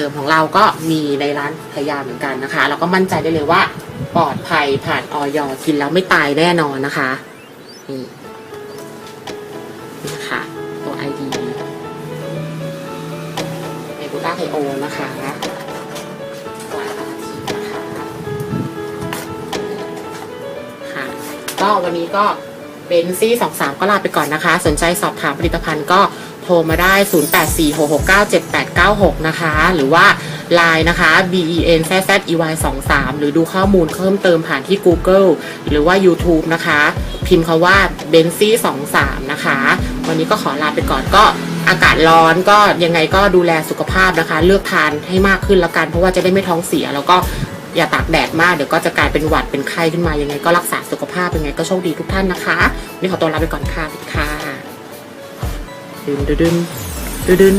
เติมของเราก็มีในร้านพยาเหมือนกันนะคะ เราก็มั่นใจได้เลยว่าปลอดภัยผ่านออยกินแล้วไม่ตายแน่นอนนะคะนี่นะคะตัว ID เมบูต้าไฮโอนะคะตัวอาร์ทีนะคะค่ะก็วันนี้ก็เบนซี่สองสามก็ลาไปก่อนนะคะ สนใจสอบถามผลิตภัณฑ์ก็โทรมาได้ 9896 นะคะ หรือว่า Line นะคะ ben z z e y 2 3หรือดูข้อมูลเพิ่มเติมผ่านที่ Google หรือว่า YouTube นะคะ พิมพ์คาว่าเบนซี่23นะคะ วันนี้ก็ขอลาไปก่อนก็อากาศร้อนก็ยังไงก็ดูแลสุขภาพนะคะ เลือกทานให้มากขึ้นแล้วกัน เพราะว่าจะได้ไม่ท้องเสีย แล้วก็อย่าตากแดดมากเดี๋ยวก็จะกลายเป็นหวัดเป็นไข้ขึ้นมายังไง ก็รักษาสุขภาพยังไงก็โชคดีทุกท่านนะคะนี่ขอตัวลาไปก่อนค่ะสวัสดีค่ะดึนดึนดึนดึน